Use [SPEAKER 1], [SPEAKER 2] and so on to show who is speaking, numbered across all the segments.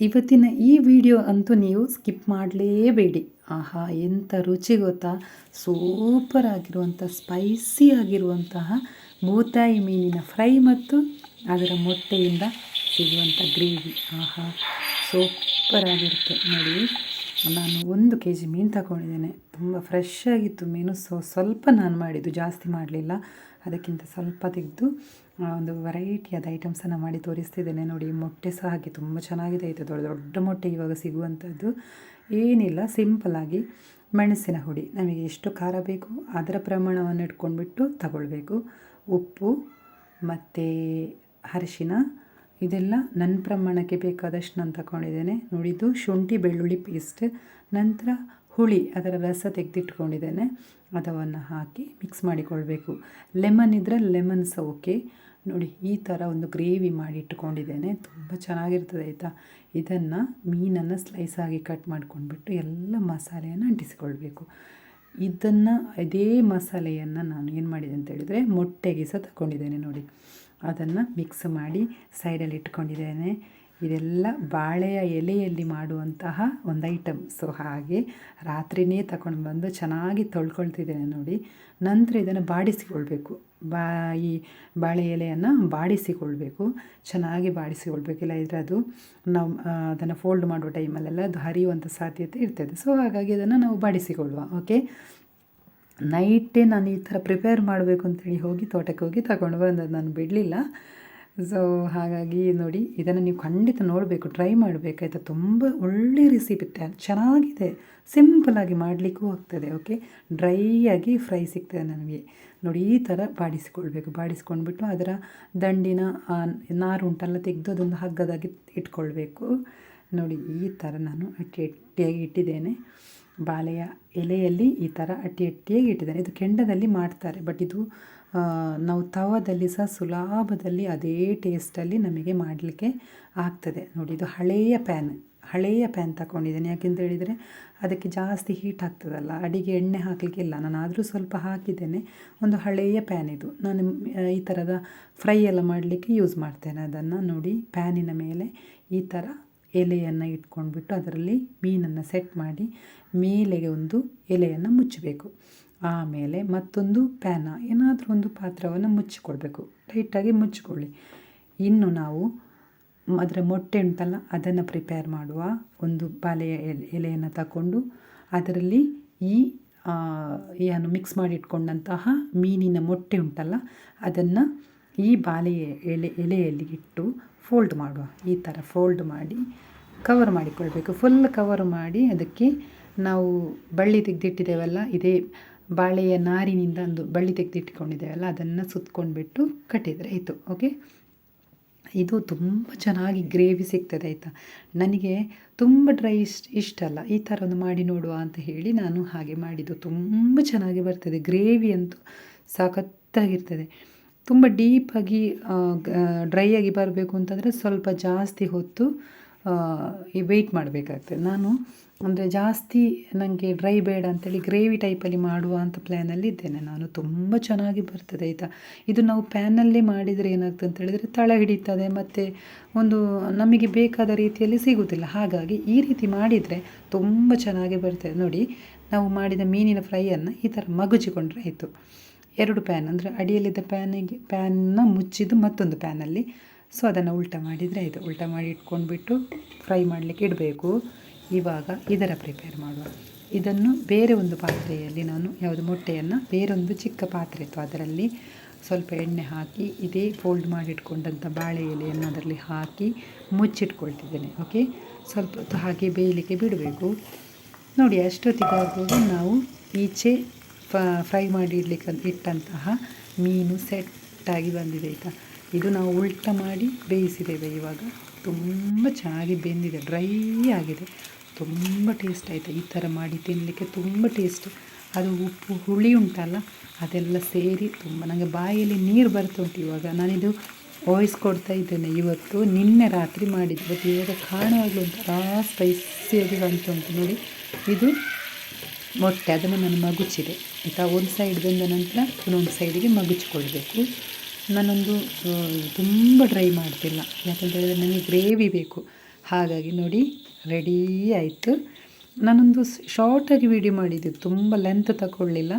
[SPEAKER 1] ಇವತ್ತಿನ ಈ ವಿಡಿಯೋ ಅಂತೂ ನೀವು ಸ್ಕಿಪ್ ಮಾಡಲೇಬೇಡಿ. ಆಹಾ ಎಂಥ ರುಚಿ ಗೊತ್ತಾ? ಸೂಪರ್ ಆಗಿರುವಂಥ, ಸ್ಪೈಸಿ ಆಗಿರುವಂತಹ ಬೂತಾಯಿ ಮೀನಿನ ಫ್ರೈ ಮತ್ತು ಅದರ ಮೊಟ್ಟೆಯಿಂದ ಸಿಗುವಂಥ ಗ್ರೇವಿ. ಆಹಾ, ಸೂಪರ್ ಆಗಿರುತ್ತೆ. ನೋಡಿ. ನಾನು ಒಂದು ಕೆ ಜಿ ಮೀನು ತಗೊಂಡಿದ್ದೇನೆ. ತುಂಬ ಫ್ರೆಶ್ ಆಗಿತ್ತು ಮೀನು ಸೊ ಸ್ವಲ್ಪ ನಾನು ಮಾಡಿದ್ದು, ಜಾಸ್ತಿ ಮಾಡಲಿಲ್ಲ. ಅದಕ್ಕಿಂತ ಸ್ವಲ್ಪ ತೆಗೆದು ಒಂದು ವೆರೈಟಿಯಾದ ಐಟಮ್ಸನ್ನು ಮಾಡಿ ತೋರಿಸ್ತಿದ್ದೇನೆ ನೋಡಿ. ಮೊಟ್ಟೆ ಸಹ ಹಾಕಿ ತುಂಬ ಚೆನ್ನಾಗಿದೆ ಆಯಿತು. ದೊಡ್ಡ ದೊಡ್ಡ ಮೊಟ್ಟೆ ಇವಾಗ ಸಿಗುವಂಥದ್ದು ಏನಿಲ್ಲ ಸಿಂಪಲಾಗಿ ಮೆಣಸಿನ ಹುಡಿ. ನಮಗೆ ಎಷ್ಟು ಖಾರ ಬೇಕು, ಅದರ ಪ್ರಮಾಣವನ್ನು ಇಟ್ಕೊಂಡ್ಬಿಟ್ಟು ತಗೊಳ್ಬೇಕು. ಉಪ್ಪು, ಮತ್ತು ಅರಿಶಿನ ಇದೆಲ್ಲ ನನ್ನ ಪ್ರಮಾಣಕ್ಕೆ ಬೇಕಾದಷ್ಟು ನಾನು ತಗೊಂಡಿದ್ದೇನೆ ನೋಡಿದ್ದು ಶುಂಠಿ ಬೆಳ್ಳುಳ್ಳಿ ಪೇಸ್ಟ್ ನಂತರ ಹುಳಿ ಅದರ ರಸ ತೆಗೆದಿಟ್ಕೊಂಡಿದ್ದೇನೆ. ಅದವನ್ನು ಹಾಕಿ ಮಿಕ್ಸ್ ಮಾಡಿಕೊಳ್ಬೇಕು. ಲೆಮನ್ ಇದ್ದರೆ ಲೆಮನ್ ಸಹ ಓಕೆ ನೋಡಿ, ಈ ಥರ ಒಂದು ಗ್ರೇವಿ ಮಾಡಿ ಇಟ್ಕೊಂಡಿದ್ದೇನೆ. ತುಂಬ ಚೆನ್ನಾಗಿರ್ತದೆ ಆಯಿತಾ? ಇದನ್ನು ಮೀನನ್ನು ಸ್ಲೈಸ್ ಆಗಿ ಕಟ್ ಮಾಡ್ಕೊಂಡ್ಬಿಟ್ಟು ಎಲ್ಲ ಮಸಾಲೆಯನ್ನು ಅಂಟಿಸಿಕೊಳ್ಬೇಕು. ಇದನ್ನು, ಇದೇ ಮಸಾಲೆಯನ್ನು ನಾನು ಏನು ಮಾಡಿದೆ ಅಂತ ಹೇಳಿದರೆ ಮೊಟ್ಟೆಗೆ ಸಹ ತಗೊಂಡಿದ್ದೇನೆ ನೋಡಿ. ಅದನ್ನು ಮಿಕ್ಸ್ ಮಾಡಿ ಸೈಡಲ್ಲಿ ಇಟ್ಕೊಂಡಿದ್ದೇನೆ. ಇದೆಲ್ಲ ಬಾಳೆಯ ಎಲೆಯಲ್ಲಿ ಮಾಡುವಂತಹ ಒಂದು ಐಟಮ್ ಸೊ ಹಾಗೆ ರಾತ್ರಿಯೇ ತಗೊಂಡು ಬಂದು ಚೆನ್ನಾಗಿ ತೊಳ್ಕೊಳ್ತಿದ್ದೇನೆ ನೋಡಿ. ನಂತರ ಇದನ್ನು ಬಾಡಿಸಿಕೊಳ್ಬೇಕು. ಬಾ, ಈ ಬಾಳೆ ಎಲೆಯನ್ನು ಬಾಡಿಸಿಕೊಳ್ಬೇಕು. ಚೆನ್ನಾಗಿ ಬಾಡಿಸಿಕೊಳ್ಬೇಕಿಲ್ಲ ಇದ್ರೆ ಅದು ನಾವು ಅದನ್ನು ಫೋಲ್ಡ್ ಮಾಡುವ ಟೈಮಲ್ಲೆಲ್ಲ ಅದು ಹರಿಯುವಂಥ ಸಾಧ್ಯತೆ ಇರ್ತದೆ. ಸೊ ಹಾಗಾಗಿ ಅದನ್ನು ನಾವು ಬಾಡಿಸಿಕೊಳ್ಳುವ. ಓಕೆ ನೈಟೇ ನಾನು ಈ ಥರ ಪ್ರಿಪೇರ್ ಮಾಡಬೇಕು ಅಂತೇಳಿ ಹೋಗಿ ತೋಟಕ್ಕೆ ಹೋಗಿ ತಗೊಂಡು ಬಂದದ್ದು, ನಾನು ಬಿಡಲಿಲ್ಲ. ಸೊ ಹಾಗಾಗಿ ನೋಡಿ, ಇದನ್ನು ನೀವು ಖಂಡಿತ ನೋಡಬೇಕು, ಟ್ರೈ ಮಾಡಬೇಕಾಯ್ತಾ ತುಂಬ ಒಳ್ಳೆ ರೆಸಿಪಿ ಚೆನ್ನಾಗಿದೆ. ಸಿಂಪಲಾಗಿ ಮಾಡಲಿಕ್ಕೂ ಆಗ್ತದೆ ಓಕೆ ಡ್ರೈಯಾಗಿ ಫ್ರೈ ಸಿಗ್ತದೆ ನನಗೆ ನೋಡಿ, ಈ ಥರ ಬಾಡಿಸಿಕೊಳ್ಬೇಕು. ಬಾಡಿಸ್ಕೊಂಡ್ಬಿಟ್ಟು ಅದರ ದಂಡಿನ ನಾರು ಉಂಟಲ್ಲ, ತೆಗೆದು ಅದೊಂದು ಹಗ್ಗದಾಗಿ ಇಟ್ಕೊಳ್ಬೇಕು. ನೋಡಿ, ಈ ಥರ ನಾನು ಅಟ್ಟಿ ಅಟ್ಟಿಯಾಗಿ ಇಟ್ಟಿದ್ದೇನೆ. ಬಾಳೆಯ ಎಲೆಯಲ್ಲಿ ಈ ಥರ ಅಟ್ಟಿ ಅಟ್ಟಿಯಾಗಿ ಇಟ್ಟಿದ್ದಾರೆ. ಇದು ಕೆಂಡದಲ್ಲಿ ಮಾಡ್ತಾರೆ ಬಟ್ ಇದು ನಾವು ತವದಲ್ಲಿ ಸಹ ಸುಲಭದಲ್ಲಿ ಅದೇ ಟೇಸ್ಟಲ್ಲಿ ನಮಗೆ ಮಾಡಲಿಕ್ಕೆ ಆಗ್ತದೆ. ನೋಡಿ, ಇದು ಹಳೆಯ ಪ್ಯಾನ್ ಹಳೆಯ ಪ್ಯಾನ್ ತಗೊಂಡಿದ್ದೇನೆ ಯಾಕೆಂತ ಹೇಳಿದರೆ ಅದಕ್ಕೆ ಜಾಸ್ತಿ ಹೀಟ್ ಆಗ್ತದಲ್ಲ, ಅಡಿಗೆ ಎಣ್ಣೆ ಹಾಕಲಿಕ್ಕಿಲ್ಲ ನಾನು ಆದರೂ ಸ್ವಲ್ಪ ಹಾಕಿದ್ದೇನೆ. ಒಂದು ಹಳೆಯ ಪ್ಯಾನ್ ಇದು. ನಾನು ಈ ಥರದ ಫ್ರೈ ಎಲ್ಲ ಮಾಡಲಿಕ್ಕೆ ಯೂಸ್ ಮಾಡ್ತೇನೆ. ಅದನ್ನು ನೋಡಿ ಪ್ಯಾನಿನ ಮೇಲೆ ಈ ಥರ ಎಲೆಯನ್ನು ಇಟ್ಕೊಂಡ್ಬಿಟ್ಟು ಅದರಲ್ಲಿ ಮೀನನ್ನು ಸೆಟ್ ಮಾಡಿ ಮೇಲೆಗೆ ಒಂದು ಎಲೆಯನ್ನು ಮುಚ್ಚಬೇಕು. ಆಮೇಲೆ ಮತ್ತೊಂದು ಪ್ಯಾನ, ಏನಾದರೂ ಒಂದು ಪಾತ್ರವನ್ನು ಮುಚ್ಚಿಕೊಳ್ಬೇಕು ಟೈಟಾಗಿ ಮುಚ್ಚಿಕೊಳ್ಳಿ. ಇನ್ನು ನಾವು ಅದರ ಮೊಟ್ಟೆ ಉಂಟಲ್ಲ, ಅದನ್ನು ಪ್ರಿಪೇರ್ ಮಾಡುವ ಒಂದು ಬಾಲೆಯ ಎಲೆ ಎಲೆಯನ್ನು ತಗೊಂಡು ಅದರಲ್ಲಿ ಈ ಏನು ಮಿಕ್ಸ್ ಮಾಡಿ ಇಟ್ಕೊಂಡಂತಹ ಮೀನಿನ ಮೊಟ್ಟೆ ಉಂಟಲ್ಲ, ಅದನ್ನು ಈ ಬಾಳೆ ಎಲೆ ಎಲೆಯಲ್ಲಿ ಇಟ್ಟು ಫೋಲ್ಡ್ ಮಾಡುವ. ಈ ಥರ ಫೋಲ್ಡ್ ಮಾಡಿ ಕವರ್ ಮಾಡಿಕೊಳ್ಬೇಕು. ಫುಲ್ ಕವರ್ ಮಾಡಿ ಅದಕ್ಕೆ ನಾವು ಬಳ್ಳಿ ತೆಗೆದಿಟ್ಟಿದ್ದೇವಲ್ಲ, ಇದೇ ಬಾಳೆಯ ನಾರಿನಿಂದ ಒಂದು ಬಳ್ಳಿ ತೆಗೆದಿಟ್ಕೊಂಡಿದ್ದೇವಲ್ಲ, ಅದನ್ನು ಸುತ್ಕೊಂಡ್ಬಿಟ್ಟು ಕಟ್ಟಿದರೆ ಆಯಿತು ಓಕೆ ಇದು ತುಂಬ ಚೆನ್ನಾಗಿ ಗ್ರೇವಿ ಸಿಗ್ತದೆ ಆಯಿತಾ? ನನಗೆ ತುಂಬ ಡ್ರೈ ಇಷ್ಟ ಇಷ್ಟ ಅಲ್ಲ. ಈ ಥರ ಒಂದು ಮಾಡಿ ನೋಡುವ ಅಂತ ಹೇಳಿ ನಾನು ಹಾಗೆ ಮಾಡಿದ್ದು. ತುಂಬ ಚೆನ್ನಾಗಿ ಬರ್ತದೆ. ಗ್ರೇವಿ ಅಂತೂ ಸಖತ್ತಾಗಿರ್ತದೆ ತುಂಬ ಡೀಪಾಗಿ ಡ್ರೈ ಆಗಿ ಬರಬೇಕು ಅಂತಂದರೆ ಸ್ವಲ್ಪ ಜಾಸ್ತಿ ಹೊತ್ತು ಈ ವೆಯ್ಟ್ ಮಾಡಬೇಕಾಗ್ತದೆ. ನಾನು ಅಂದರೆ ಜಾಸ್ತಿ ನನಗೆ ಡ್ರೈ ಬೇಡ ಅಂತೇಳಿ ಗ್ರೇವಿ ಟೈಪಲ್ಲಿ ಮಾಡುವ ಅಂತ ಪ್ಲ್ಯಾನಲ್ಲಿ ಇದ್ದೇನೆ. ನಾನು ತುಂಬ ಚೆನ್ನಾಗಿ ಬರ್ತದೆ, ಆಯಿತಾ? ಇದು ನಾವು ಪ್ಯಾನಲ್ಲೇ ಮಾಡಿದರೆ ಏನಾಗ್ತದೆ ಅಂತ ಹೇಳಿದರೆ ತಳ ಹಿಡಿತದೆ, ಮತ್ತು ಒಂದು ನಮಗೆ ಬೇಕಾದ ರೀತಿಯಲ್ಲಿ ಸಿಗುವುದಿಲ್ಲ ಹಾಗಾಗಿ ಈ ರೀತಿ ಮಾಡಿದರೆ ತುಂಬ ಚೆನ್ನಾಗಿ ಬರ್ತದೆ. ನೋಡಿ, ನಾವು ಮಾಡಿದ ಮೀನಿನ ಫ್ರೈಯನ್ನು ಈ ಥರ ಮಗುಚಿಕೊಂಡ್ರೆ ಆಯಿತು. ಎರಡು ಪ್ಯಾನ್ ಅಂದರೆ ಅಡಿಯಲ್ಲಿದ್ದ ಪ್ಯಾನಿಗೆ ಪ್ಯಾನ್ನ ಮುಚ್ಚಿದ್ದು ಮತ್ತೊಂದು ಪ್ಯಾನಲ್ಲಿ. ಸೊ ಅದನ್ನು ಉಲ್ಟ ಮಾಡಿದರೆ ಆಯಿತು ಉಲ್ಟ ಮಾಡಿ ಇಟ್ಕೊಂಡ್ಬಿಟ್ಟು ಫ್ರೈ ಮಾಡಲಿಕ್ಕೆ ಇಡಬೇಕು. ಇವಾಗ ಇದರ ಪ್ರಿಪೇರ್ ಮಾಡುವ. ಇದನ್ನು ಬೇರೆ ಒಂದು ಪಾತ್ರೆಯಲ್ಲಿ ನಾನು ಯಾವುದು ಮೊಟ್ಟೆಯನ್ನು ಬೇರೊಂದು ಚಿಕ್ಕ ಪಾತ್ರೆ ಇತ್ತು ಅದರಲ್ಲಿ ಸ್ವಲ್ಪ ಎಣ್ಣೆ ಹಾಕಿ, ಇದೇ ಫೋಲ್ಡ್ ಮಾಡಿಟ್ಕೊಂಡಂಥ ಬಾಳೆ ಎಲೆಯನ್ನು ಅದರಲ್ಲಿ ಹಾಕಿ ಮುಚ್ಚಿಟ್ಕೊಳ್ತಿದ್ದೇನೆ. ಓಕೆ ಸ್ವಲ್ಪ ಹೊತ್ತು ಹಾಗೆ ಬೇಯಲಿಕ್ಕೆ ಬಿಡಬೇಕು. ನೋಡಿ, ಅಷ್ಟೊತ್ತಿಗಾಗುವಾಗ ನಾವು ಈಚೆ ಫ್ರೈ ಮಾಡಿ ಇಡ್ಲಿಕ್ಕೆ ಇಟ್ಟಂತಹ ಮೀನು ಸೆಟ್ಟಾಗಿ ಬಂದಿದೆ ಆಯಿತಾ? ಇದು ನಾವು ಉಲ್ಟ ಮಾಡಿ ಬೇಯಿಸಿದ್ದೇವೆ ಇವಾಗ. ತುಂಬ ಚೆನ್ನಾಗಿ ಬೆಂದಿದೆ, ಡ್ರೈ ಆಗಿದೆ. ತುಂಬ ಟೇಸ್ಟ್ ಆಯಿತು? ಈ ಥರ ಮಾಡಿ ತಿನ್ನಲಿಕ್ಕೆ ತುಂಬ ಟೇಸ್ಟ್ ಅದು ಉಪ್ಪು ಹುಳಿ ಉಂಟಲ್ಲ, ಅದೆಲ್ಲ ಸೇರಿ ತುಂಬ ನನಗೆ ಬಾಯಲ್ಲಿ ನೀರು ಬರ್ತಾ ಉಂಟು ಇವಾಗ. ನಾನಿದು ವಾಯ್ಸ್ ಕೊಡ್ತಾ ಇದ್ದೇನೆ ಇವತ್ತು. ನಿನ್ನೆ ರಾತ್ರಿ ಮಾಡಿದ್ದು ಬಟ್ ಇವಾಗ ಕಾಣುವಾಗಲೂ ಒಂಥರ ಸ್ಪೈಸಿಯಾಗಿ ಬಂತು ಉಂಟು ನೋಡಿ. ಇದು ಮೊಟ್ಟೆ ಅದನ್ನು ನಾನು ಮಗುಚಿದೆ. ಆಯಿತಾ? ಒಂದು ಸೈಡ್ ಬಂದ ನಂತರ ಇನ್ನೊಂದು ಸೈಡಿಗೆ ಮಗುಚಿಕೊಳ್ಬೇಕು. ನಾನೊಂದು ತುಂಬ ಡ್ರೈ ಮಾಡ್ತಿಲ್ಲ. ಯಾಕಂತ ಹೇಳಿದ್ರೆ ನನಗೆ ಗ್ರೇವಿ ಬೇಕು. ಹಾಗಾಗಿ ನೋಡಿ ರೆಡಿ ಆಯಿತು. ನಾನೊಂದು ಶಾರ್ಟಾಗಿ ವಿಡಿಯೋ ಮಾಡಿದ್ದು. ತುಂಬ ಲೆಂತ್ ತಗೊಳ್ಳಿಲ್ಲ.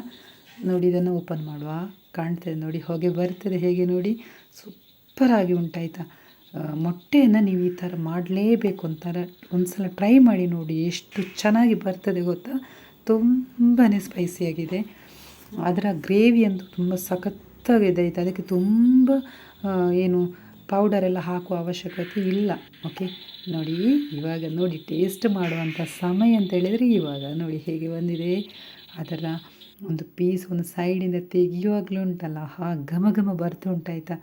[SPEAKER 1] ನೋಡಿ, ಇದನ್ನು ಓಪನ್ ಮಾಡುವ. ಕಾಣ್ತದೆ ನೋಡಿ, ಹೊಗೆ ಬರ್ತದೆ ಹೇಗೆ ನೋಡಿ. ಸೂಪರಾಗಿ ಉಂಟಾಯ್ತಾ? ಮೊಟ್ಟೆಯನ್ನು ನೀವು ಈ ಥರ ಮಾಡಲೇಬೇಕು ಒಂಥರ ಒಂದು ಸಲ ಟ್ರೈ ಮಾಡಿ ನೋಡಿ, ಎಷ್ಟು ಚೆನ್ನಾಗಿ ಬರ್ತದೆ ಗೊತ್ತಾ? ತುಂಬಾ ಸ್ಪೈಸಿಯಾಗಿದೆ ಅದರ ಗ್ರೇವಿ ಅಂತೂ ತುಂಬ ಸಖತ್ತಾಗಿದೆ. ಆಯಿತು? ಅದಕ್ಕೆ ತುಂಬ ಏನು ಪೌಡರೆಲ್ಲ ಹಾಕುವ ಅವಶ್ಯಕತೆ ಇಲ್ಲ. ಓಕೆ ನೋಡಿ, ಇವಾಗ ನೋಡಿ ಟೇಸ್ಟ್ ಮಾಡುವಂಥ ಸಮಯ ಅಂತ ಹೇಳಿದರೆ ಇವಾಗ ನೋಡಿ ಹೇಗೆ ಬಂದಿದೆ. ಅದರ ಒಂದು ಪೀಸ್ ಒಂದು ಸೈಡಿಂದ ತೆಗೆಯುವಾಗಲೂ ಉಂಟಲ್ಲ ಹಾ ಘಮ ಘಮ ಬರ್ತಾ ಉಂಟಾಯ್ತಾ?